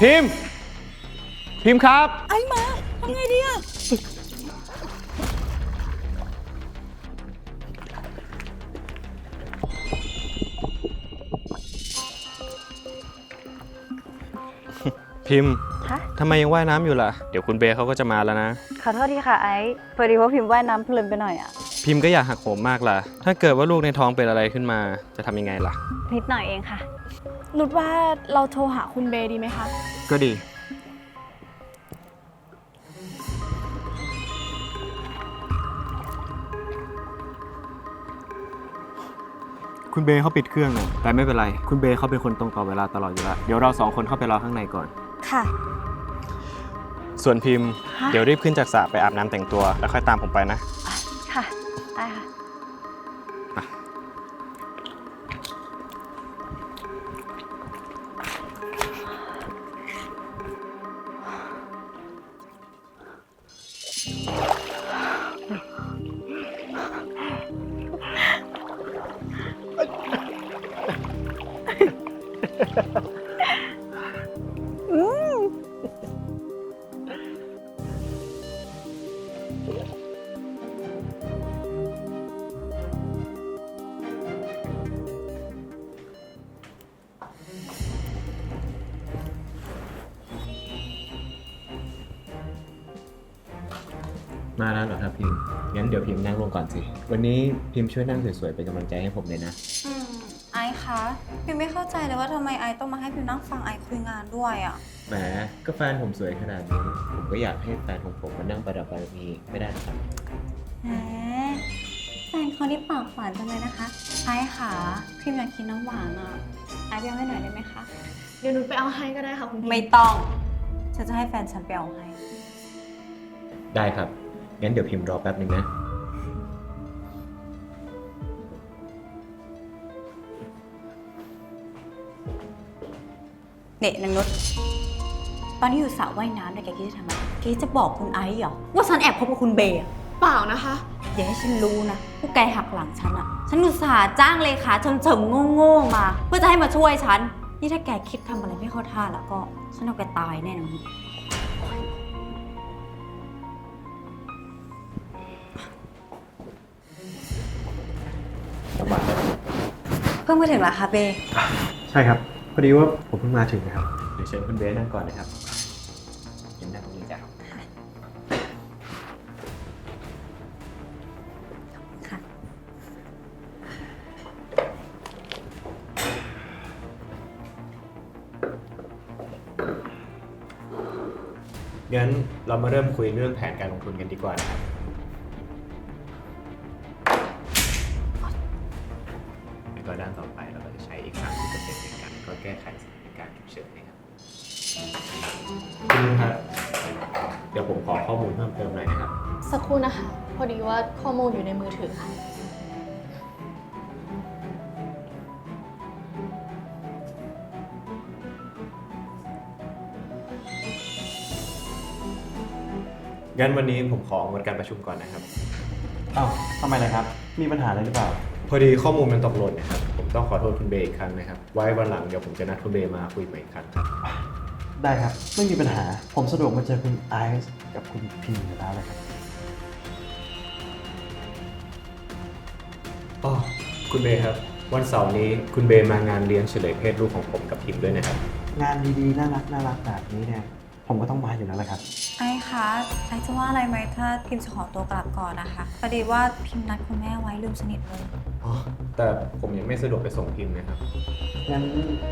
พิมพ์ พิมพ์ครับ ไอ้มาทำไงดีอะพิมพ์คะทำไมยังว่ายน้ำอยู่ล่ะ เดี๋ยวคุณเบย์เขาก็จะมาแล้วนะ ขอโทษทีค่ะไอซ์พอดีว่าพิมพ์ว่ายน้ำเพลินไปหน่อยอะพิมพ์ก็อยากหักโหมมากล่ะ ถ้าเกิดว่าลูกในท้องเป็นอะไรขึ้นมา จะทำยังไงล่ะ นิดหน่อยเองค่ะ นุชว่าเราโทรหาคุณเบย์ดีไหมคะ ก็ดี คุณเบย์เขาปิดเครื่องนะแต่ไม่เป็นไร คุณเบย์เขาเป็นคนตรงต่อเวลาตลอดอยู่แล้ว เดี๋ยวเราสองคนเข้าไปรอข้างในก่อน ค่ะ ส่วนพิมพ์ ฮะ เดี๋ยวรีบขึ้นจากสระไปอาบน้ำแต่งตัว แล้วค่อยตามผมไปนะค่ะ มาแล้วเหรอครับพิมพ์งั้นเดี๋ยวพิมพ์นั่งลงก่อนสิ วันนี้พิมพ์ช่วยนั่งสวยๆเป็นกำลังใจให้ผมเลยนะ อืมไอซ์คะพิมไม่เข้าใจเลยว่าทำไมไอซ์ต้องมาให้พิมนั่งฟังไอซ์คุยงานด้วยอะแหมก็แฟนผมสวยขนาดนี้ ผมก็อยากให้แฟนของผมมานั่งประดับบารมีไม่ได้หรอครับ แหมแฟนเขานี่ปากหวานจังเลยนะคะ ไอซ์คะพิมอยากกินน้ำหวานอะไอซ์ไปเอาให้หน่อยได้ไหมคะ เดี๋ยวนุชไปเอาให้ก็ได้ค่ะคุณพิมไม่ต้อง ฉันจะให้แฟนฉันไปเอาให้ ได้ครับ งั้นเดี๋ยวพิมพ์รอแป๊บนึงนะเด็กนางนุชตอนที่อยู่สระว่ายน้ำเนี่ยแกคิดจะทำอะไรแกคิดจะบอกคุณไอซ์เหรอ ว่าฉันแอบคบกับคุณเบย์อะเปล่านะคะ อย่าให้ฉันรู้นะพวกแกหักหลังฉันอะฉันอุตส่าห์จ้างเลขาเฉิมๆโง่ๆมา เพื่อจะให้มาช่วยฉัน นี่ถ้าแกคิดทำอะไรไม่เข้าท่าแล้วก็ ฉันเอาแกตายแน่นอน พิ่งมาถึงเหรอคะเบย์ใช่ครับ พอดีว่าผมเพิ่งมาถึงนะครับเดี๋ยวเชิญคุณเบสนั่งก่อนนะครับยังนั่งตรงนี้จ้ะค่ะงั้นเรามาเริ่มคุยเรื่องแผนการลงทุนกันดีกว่านะครับ มูลเพิ่มเติมหน่อยนะครับ สักครู่นะคะ พอดีว่าข้อมูลอยู่ในมือถือค่ะ งั้นวันนี้ผมของดการประชุมก่อนนะครับ อ้าวทำไมล่ะครับ มีปัญหาอะไรหรือเปล่า พอดีข้อมูลมันตกหล่นนะครับ ผมต้องขอโทษคุณเบย์อีกครั้งนะครับ ไว้วันหลังเดี๋ยวผมจะนัดคุณเบย์มาคุยใหม่อีกครั้งครับ ได้ครับ ไม่มีปัญหา ผมสะดวกมาเจอคุณไอซ์กับคุณพิมพ์อยู่แล้วเลยครับอ๋อคุณเบย์ครับ วันเสาร์นี้คุณเบย์มางานเลี้ยงเฉลยเพศลูกของผมกับพิมพ์ด้วยนะครับ งานดีๆ น่ารักน่ารักแบบนี้เนี่ย ผมก็ต้องมาอยู่แล้วแหละครับ ไอซ์คะไอซ์จะว่าอะไรไหมถ้าพิมจะขอตัวกลับก่อนนะคะพอดีว่าพิมนัดคุณแม่ไว้ลืมสนิทเลย อ๋อ แต่ผมยังไม่สะดวกไปส่งพิมพ์นะครับ งั้น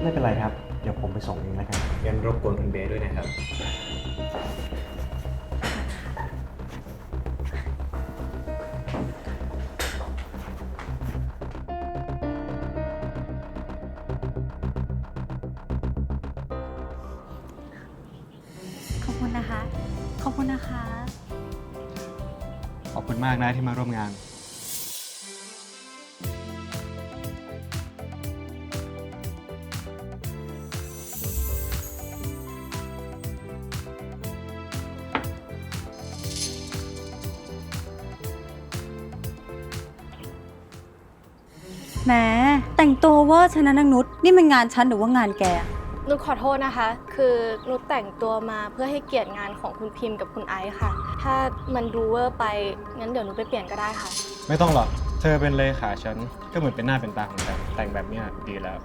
ไม่เป็นไรครับเดี๋ยวผมไปส่งเองแล้วกันงั้นรบกวนคุณเบย์ด้วยนะครับ ขอบคุณนะคะ ขอบคุณนะคะ ขอบคุณมากนะที่มาร่วมงาน แหมแต่งตัวเวอร์ชนะนางนุชนี่มันงานฉันหรือว่างานแก นุชขอโทษนะคะ คือนุชแต่งตัวมาเพื่อให้เกียรติงานของคุณพิมพ์กับคุณไอซ์ค่ะ ถ้ามันดูเวอร์ไปงั้นเดี๋ยวนุชไปเปลี่ยนก็ได้ค่ะ ไม่ต้องหรอก เธอเป็นเลขาฉัน ก็เหมือนเป็นหน้าเป็นตาของฉันแต่งแบบเนี้ยดีแล้ว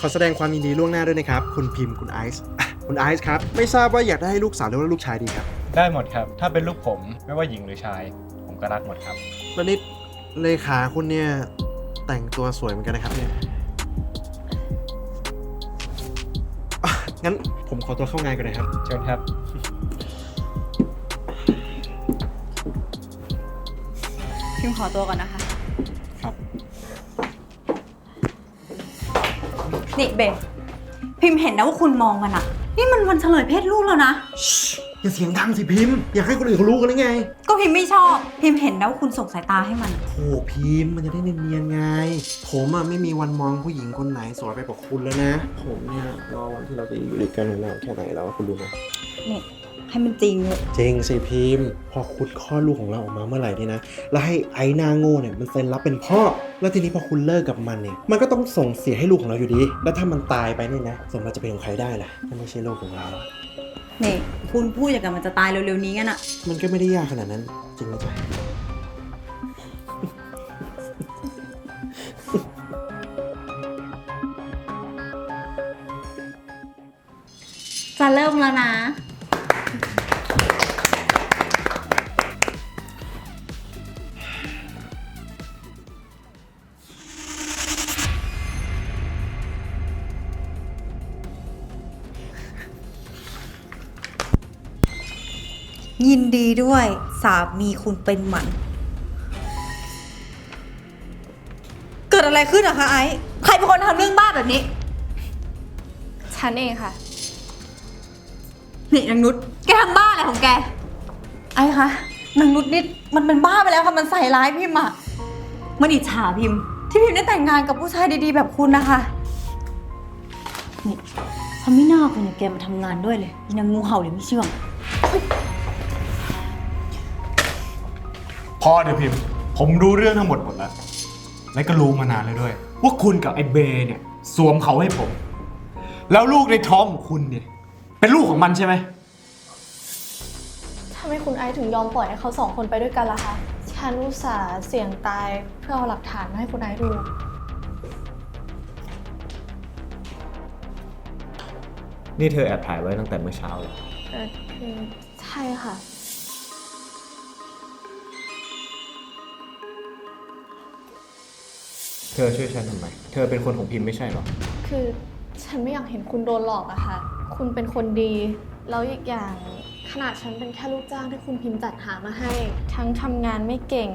ขอแสดงความยินดีล่วงหน้าด้วยนะครับ คุณพิมพ์คุณไอซ์อะ คุณไอซ์ครับ ไม่ทราบว่าอยากได้ให้ลูกสาวหรือว่าลูกชายดีครับ ได้หมดครับ ถ้าเป็นลูกผมไม่ว่าหญิงหรือชาย ผมก็รักหมดครับ แล้วนี่เลขาคุณเนี่ยแต่งตัวสวยเหมือนกันนะครับเนี่ยอะงั้นผมขอตัวเข้างานก่อนนะครับ เชิญครับ พิมขอตัวก่อนนะคะ ครับ นี่เบย์พิมเห็นนะว่าคุณมองมันอะ นี่มันวันเฉลยเพศลูกแล้วนะ อย่าเสียงดังสิพิมพ์ อยากให้คนอื่นเขารู้กันได้ไง ก็พิมไม่ชอบ พิมเห็นนะว่าคุณส่งสายตาให้มัน โอ้พิมพ์มันจะได้เนียนๆไง ผมอะไม่มีวันมองผู้หญิงคนไหนสวยไปกว่าคุณแล้วนะ ผมเนี่ยรอวันที่เราจะอยู่ด้วยกันนานแค่ไหนแล้วคุณรู้ไหม นี่ ให้มันจริงเถอะจริงสิพิมพ์ พอคุณคลอดลูกของเราออกมาเมื่อไหร่นี่นะ แล้วให้ไอ้หนาโง่เนี่ยมันเซ็นรับเป็นพ่อ แล้วทีนี้พอคุณเลิกกับมันเนี่ย มันก็ต้องส่งเสียให้ลูกของเราอยู่ดี แล้วถ้ามันตายไปเนี่ยนะ สมบัติจะเป็นของใครได้ล่ะถ้าไม่ใช่ลูกของเรานี่คุณพูดอย่างกับมันจะตายเร็วๆนี้กันอะมันก็ไม่ได้ยากขนาดนั้นจริงไหมจ๊ะจะเริ่มแล้วนะ ดีด้วย สามีคุณเป็นหมัน เกิดอะไรขึ้นอะคะไอซ์ใครเป็นคนทำเรื่องบ้าแบบนี้ ฉันเองค่ะ นี่นางนุชแกทำบ้าอะไรของแก ไอ้คะนางนุชนี่มันเป็นบ้าไปแล้วค่ะมันใส่ร้ายพิมพ์อะมันอิจฉาพิมพ์ ที่พิมพ์ได้แต่งงานกับผู้ชายดีๆ แบบคุณนะคะ นี่ฉันไม่น่าเอาคนอย่างแกมาทำงานด้วยเลยอีนางงูเห่าเลยไม่เชื่อง พอเดี๋ยวพิมพ์ ผมรู้เรื่องทั้งหมดหมดแล้ว และก็รู้มานานแล้วด้วย ว่าคุณกับไอ้เบย์เนี่ย สวมเขาให้ผม แล้วลูกในท้องของคุณเนี่ย เป็นลูกของมันใช่ไหม ทำไมคุณไอซ์ถึงยอมปล่อยให้เขาสองคนไปด้วยกันล่ะคะ ฉันอุตส่าห์เสี่ยงตายเพื่อเอาหลักฐานมาให้คุณไอซ์ดู นี่เธอแอบถ่ายไว้ตั้งแต่เมื่อเช้าเลยเออคือใช่ค่ะ ธอช่วยฉันทำไม เธอเป็นคนของพิมพ์ไม่ใช่หรอ คือฉันไม่อยากเห็นคุณโดนหลอกอะค่ะ คุณเป็นคนดี แล้วอีกอย่างขนาดฉันเป็นแค่ลูกจ้างที่คุณพิมพ์จัดหามาให้ ทั้งทำงานไม่เก่ง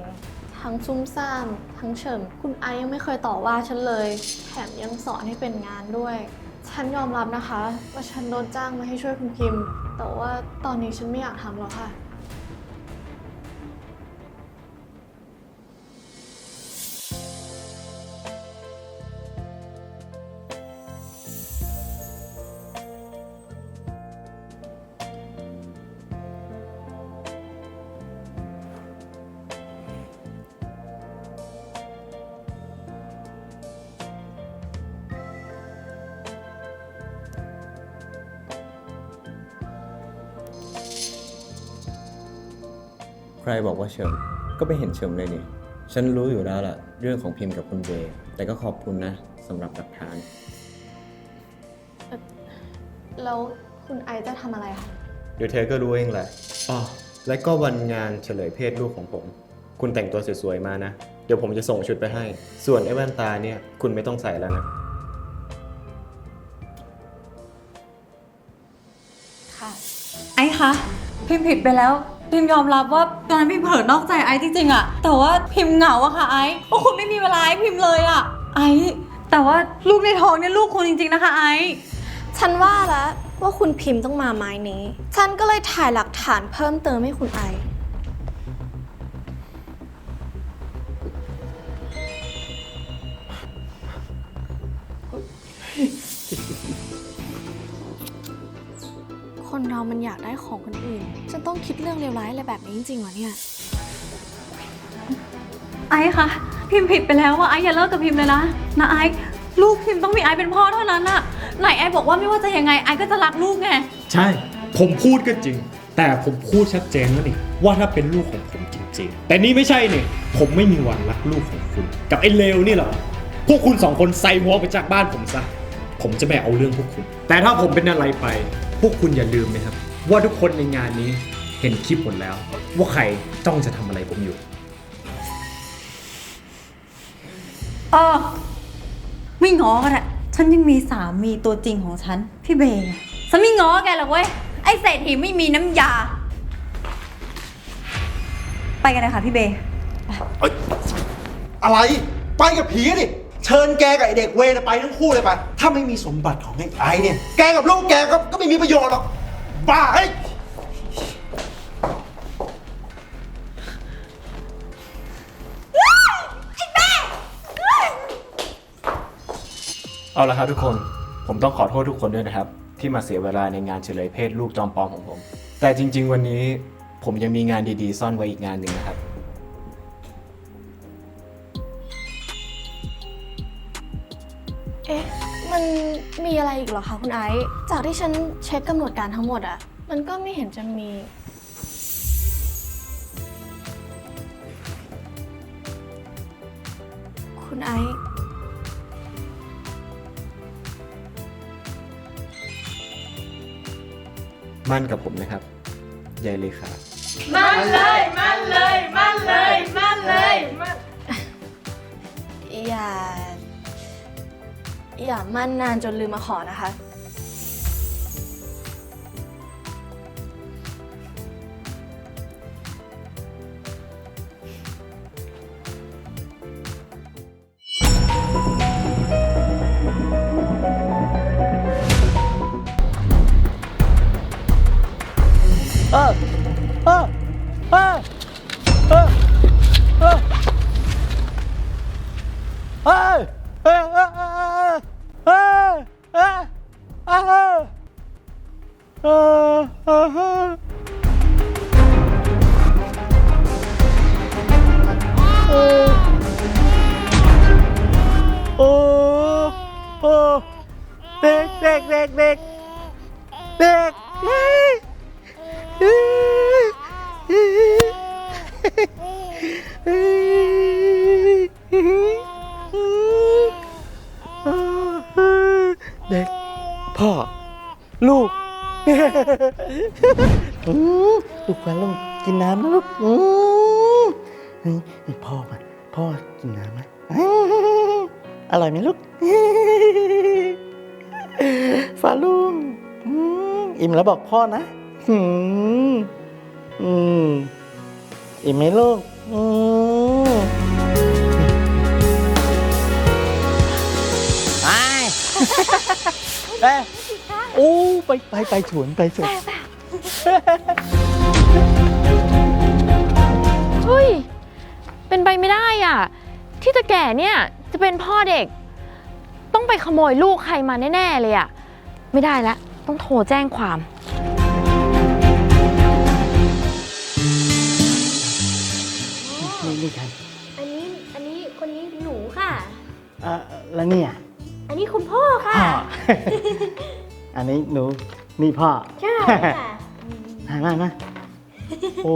ทั้งซุ่มซ่าม ทั้งเฉิม คุณไอซ์ยังไม่เคยต่อว่าฉันเลย แถมยังสอนให้เป็นงานด้วย ฉันยอมรับนะคะ ว่าฉันโดนจ้างมาให้ช่วยคุณพิมพ์ แต่ว่าตอนนี้ฉันไม่อยากทำแล้วค่ะ ใครบอกว่าเฉิมก็ไปเห็นเฉิมเลยนี่ ฉันรู้อยู่แล้วล่ะ เรื่องของพิมพ์กับคุณเบย์แต่ก็ขอบคุณนะสำหรับหลักฐาน แล้วคุณไอซ์จะทำอะไรคะเดี๋ยวเธอก็รู้เองแหละอ๋อและก็วันงานเฉลยเพศลูกของผม คุณแต่งตัวสวยๆมานะ เดี๋ยวผมจะส่งชุดไปให้ ส่วนไอ้แว่นตาเนี่ยคุณไม่ต้องใส่แล้วนะ ค่ะ ไอ้คะพิมพ์ผิดไปแล้ว พิมยอมรับว่าตอนนั้นพิมเผลอนอกใจไอซ์จริงๆอะแต่ว่าพิมเหงาอะค่ะไอซ์โอ้คุณไม่มีเวลาให้พิมเลยอะไอซ์แต่ว่าลูกในท้องเนี่ยลูกคุณจริงๆนะคะไอซ์ฉันว่าแล้วว่าคุณพิมพ์ต้องมาไม้นี้ ฉันก็เลยถ่ายหลักฐานเพิ่มเติมให้คุณไอซ์ เรามันอยากได้ของคนอื่น ฉันต้องคิดเรื่องเลวร้ายอะไรแบบนี้จริงๆเหรอเนี่ย ไอ้คะพิมพ์ผิดไปแล้วว่าไอ้อย่าเลิกกับพิมพ์เลยนะนะไอ้ลูกพิมพ์ต้องมีไอ้เป็นพ่อเท่านั้นอะไหนไอ้บอกว่าไม่ว่าจะยังไงไอ้ก็จะรักลูกไงใช่ ผมพูดก็จริง แต่ผมพูดชัดเจนแล้วนี่ว่าถ้าเป็นลูกของผมจริงๆ แต่นี่ไม่ใช่เนี่ยผมไม่มีวันรักลูกของคุณ กับไอ้เลวนี่หรอกพวกคุณสองคนใส่หัวไปจากบ้านผมซะ ผมจะไม่เอาเรื่องพวกคุณ แต่ถ้าผมเป็นอะไรไป พวกคุณอย่าลืมนะครับ ว่าทุกคนในงานนี้เห็นคลิปหมดแล้ว ว่าใครจ้องจะทำอะไรผมอยู่ เออไม่ง้อก็ได้ฉันยังมีสามีตัวจริงของฉัน พี่เบย์ไงฉันไม่ง้อแกหรอกเว้ย ไอ้เศรษฐีไม่มีน้ำยา ไปกันเลยค่ะพี่เบย์ เอ้ยอะไร ไปกับผีดิ เชิญแกกับไอเด็กเวรไปทั้งคู่เลยไป ถ้าไม่มีสมบัติของไอ้ไอเนี่ย แกกับลูกแกก็ก็ไม่มีประโยชน์หรอก บ้าเฮ้ยเอาละครับทุกคน ผมต้องขอโทษทุกคนด้วยนะครับ ที่มาเสียเวลาในงานเฉลยเพศลูกจอมปลอมของผม แต่จริง ๆ วันนี้ผมยังมีงานดีๆ ซ่อนไว้อีกงานหนึ่งนะครับ เอ๊ะ มันมีอะไรอีกเหรอคะคุณไอซ์จากที่ฉันเช็คกำหนดการทั้งหมดอะมันก็ไม่เห็นจะมี คุณไอซ์มั่นกับผมนะครับยายเลขาอย่า อย่ามั่นนานจนลืมมาขอนะคะ กเด็กเด็กเด็กเด็กเด็กเด็กพ่อ ลูกลูกฟันลูกกินน้ำนะลูกอืมนี่พ่อมาพ่อกินน้ำไหมอร่อยไหมลูก ฟาลุงอืมอิ่มแล้วบอกพ่อนะอืมอืมอิ่มไหมลูกอืมไปเอ้ยโอ้ไปไปไปสวนไปสวนเฮ้ย เป็นไปไม่ได้อะ ที่ตะแก่เนี่ยจะเป็นพ่อเด็ก ต้องไปขโมยลูกใครมาแน่ๆเลยอะไม่ได้แล้วต้องโทรแจ้งความ นี่นี่ใครอันนี้อันนี้คนนี้หนูค่ะอะแล้วเนี่ยอันนี้คุณพ่อค่ะ พ่อ อันนี้หนูนี่พ่อ ใช่ค่ะ มามามาโอ้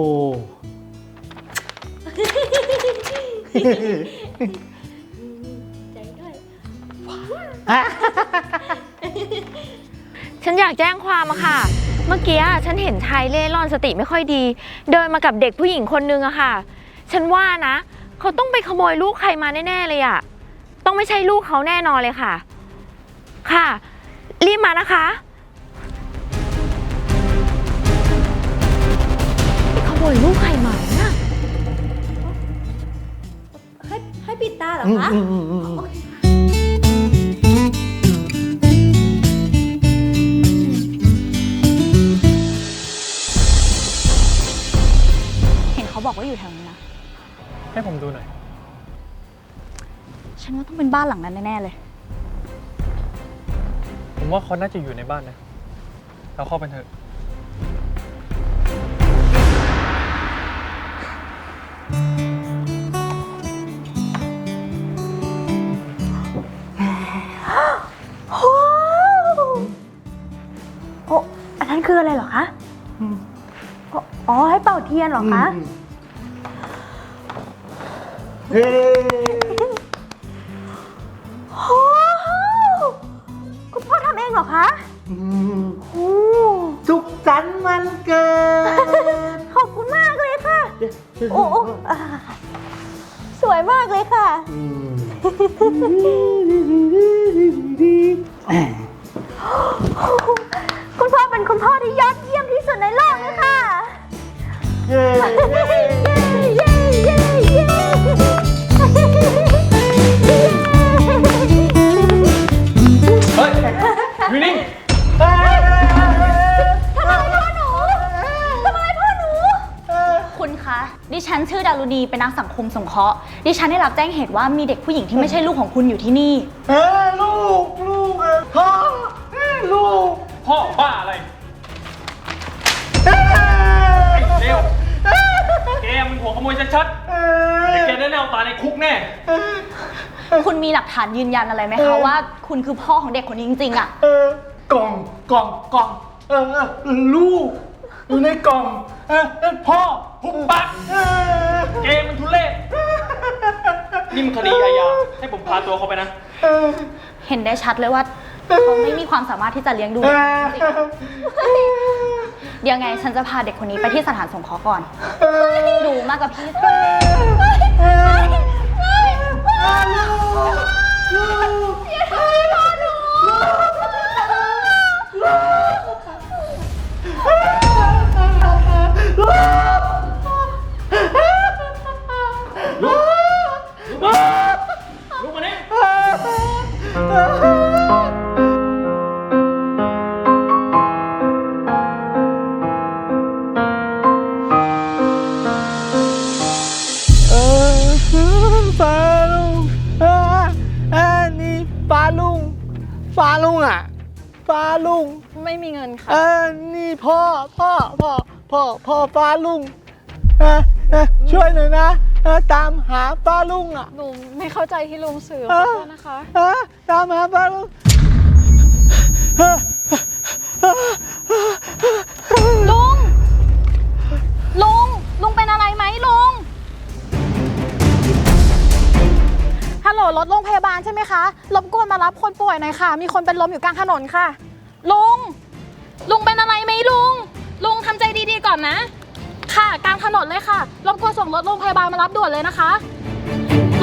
ฉันอยากแจ้งความอะค่ะ เมื่อกี้ฉันเห็นชายเล่ร่อนสติไม่ค่อยดี เดินมากับเด็กผู้หญิงคนนึงอะค่ะ ฉันว่านะ เขาต้องไปขโมยลูกใครมาแน่ๆเลยอะต้องไม่ใช่ลูกเขาแน่นอนเลยค่ะ ค่ะ รีบมานะคะไปขโมยลูกใครมาเนี่ยให้ให้ปิดตาเหรออืมคะอืมอืมอื บ้านหลังนั้นแน่ๆเลย ผมว่าเขาน่าจะอยู่ในบ้านนะ เราเข้าไปเถอะ โออันนั้นคืออะไรหรอคะโอ้อ๋อ ให้เป่าเทียนหรอคะ เฮ้ อ้อ่าสวยมากเลยค่ะคุณ ดิฉันชื่อดารุณีเป็นนักสังคมสงเคราะห์ ดิฉันได้รับแจ้งเหตุว่ามีเด็กผู้หญิงที่ไม่ใช่ลูกของคุณอยู่ที่นี่ เอ้ยลูก ลูกเอ้ยพ่อเอ้ยลูกพ่อบ้าอะไรเอ้ยไอ้เร็วแกมันหัวขโมยชัดเอ้ๆเดี๋ยวแกยได้แน่เอาตายในคุกแน่ คุณมีหลักฐานยืนยันอะไรไหมคะว่า คุณคือพ่อของเด็กคนนี้จริงๆอะ เออกล่องกล่องกล่องเออเออลูกอยู่ในกล่อง เออเออพ่อหุบปากเกมมันทุเรศนี่มันคดีอาญาให้ผมพาตัวเขาไปนะ เห็นได้ชัดเลยว่าเขาไม่มีความสามารถที่จะเลี้ยงดูเด็กจริงๆเดี๋ยวไงฉันจะพาเด็กคนนี้ไปที่สถานสงเคราะห์ก่อนดูมากกับพี่ลุก มานี่เออฟาลุงเออเออนี่ฟาลุงฟาลุงอะฟาลุง ไม่มีเงินค่ะ เออนี่พ่อ พ่อ พ่อ พ่อพ่อฟาลุงเออเออช่วยหน่อยนะเออตามหาฟาลุงอะหนูไม่เข้าใจที่ลุงสื่อเอขออโทษนะคะเออตามหาฟาลุงเออลุง ลุง ลุงเป็นอะไรไหมลุง ฮัลโหลรถโรงพยาบาลใช่ไหมคะ รบกวนมารับคนป่วยหน่อยค่ะ มีคนเป็นลมอยู่กลางถนนค่ะ ลุง ลุงเป็นอะไรไหมลุง อนนะ ค่ะกลางถนนเลยค่ะรบกวนส่งรถโรงพยาบาลมารับด่วนเลยนะคะ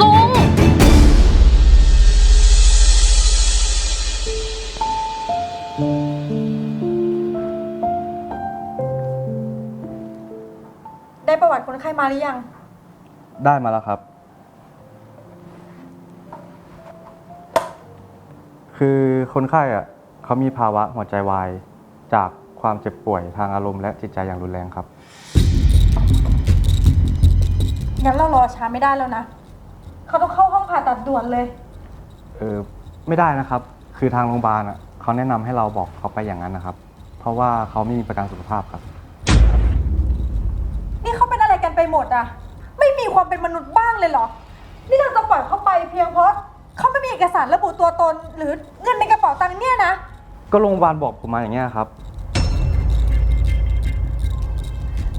ลุง ได้ประวัติคนไข้มาหรือยัง ได้มาแล้วครับ คือคนไข้อะเขามีภาวะหัวใจวายจาก ความเจ็บป่วยทางอารมณ์และจิตใจอย่างรุนแรงครับ งั้นเรารอช้าไม่ได้แล้วนะ เขาต้องเข้าห้องผ่าตัดด่วนเลย เออไม่ได้นะครับ คือทางโรงพยาบาลอะเขาแนะนำให้เราบอกเขาไปอย่างนั้นนะครับ เพราะว่าเขาไม่มีประกันสุขภาพครับ นี่เขาเป็นอะไรกันไปหมดอะไม่มีความเป็นมนุษย์บ้างเลยเหรอ นี่เราจะปล่อยเขาไปเพียงเพราะเขาไม่มีเอกสารระบุตัวตน หรือเงินในกระเป๋าตังค์เนี่ยนะ ก็โรงพยาบาลบอกผมมาอย่างเงี้ยครับ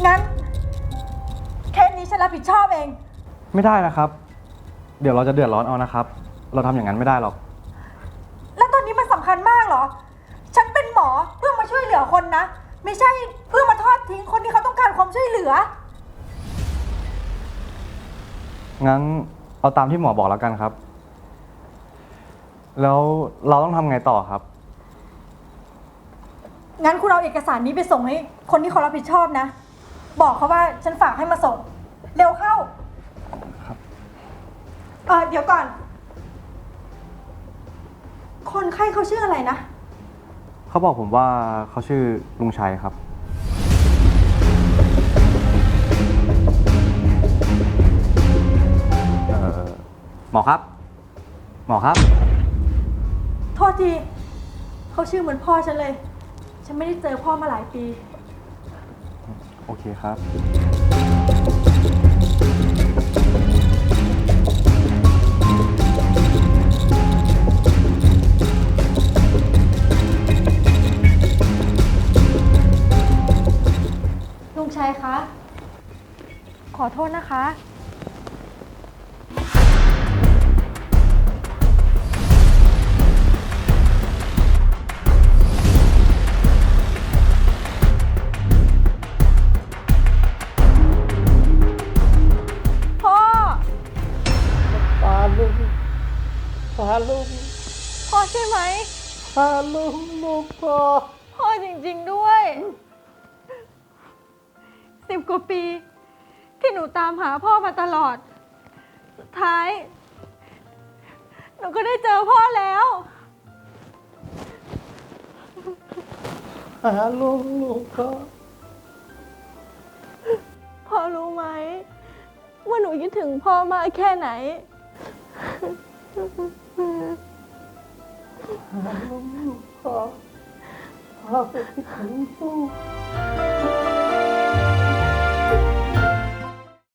งั้นเคสนี้ฉันรับผิดชอบเอง ไม่ได้นะครับ เดี๋ยวเราจะเดือดร้อนเอานะครับ เราทำอย่างนั้นไม่ได้หรอก แล้วตอนนี้มันสำคัญมากเหรอ ฉันเป็นหมอเพื่อมาช่วยเหลือคนนะ ไม่ใช่เพื่อมาทอดทิ้งคนที่เขาต้องการความช่วยเหลือ งั้นเอาตามที่หมอบอกแล้วกันครับ แล้วเราต้องทำไงต่อครับ งั้นคุณเอาเอกสารนี้ไปส่งให้คนที่เขารับผิดชอบนะ บอกเขาว่าฉันฝากให้มาส่ง เร็วเข้าครับ เออเดี๋ยวก่อน คนไข้เขาชื่ออะไรนะ เขาบอกผมว่าเขาชื่อลุงชัยครับ เอ่อหมอครับ หมอครับ โทษที เขาชื่อเหมือนพ่อฉันเลย ฉันไม่ได้เจอพ่อมาหลายปี โอเคครับ ลุงชัยคะ ขอโทษนะคะ พ่อใช่ไหมหาลุงลูกพ่อพ่อจริงๆด้วยสิบกว่าปี ที่หนูตามหาพ่อมาตลอด สุดท้าย หนูก็ได้เจอพ่อแล้วหาลุงลูกพ่อพ่อรู้ไหม ว่าหนูคิดถึงพ่อมากแค่ไหน พ่อพ่อไปคิดถึงลูก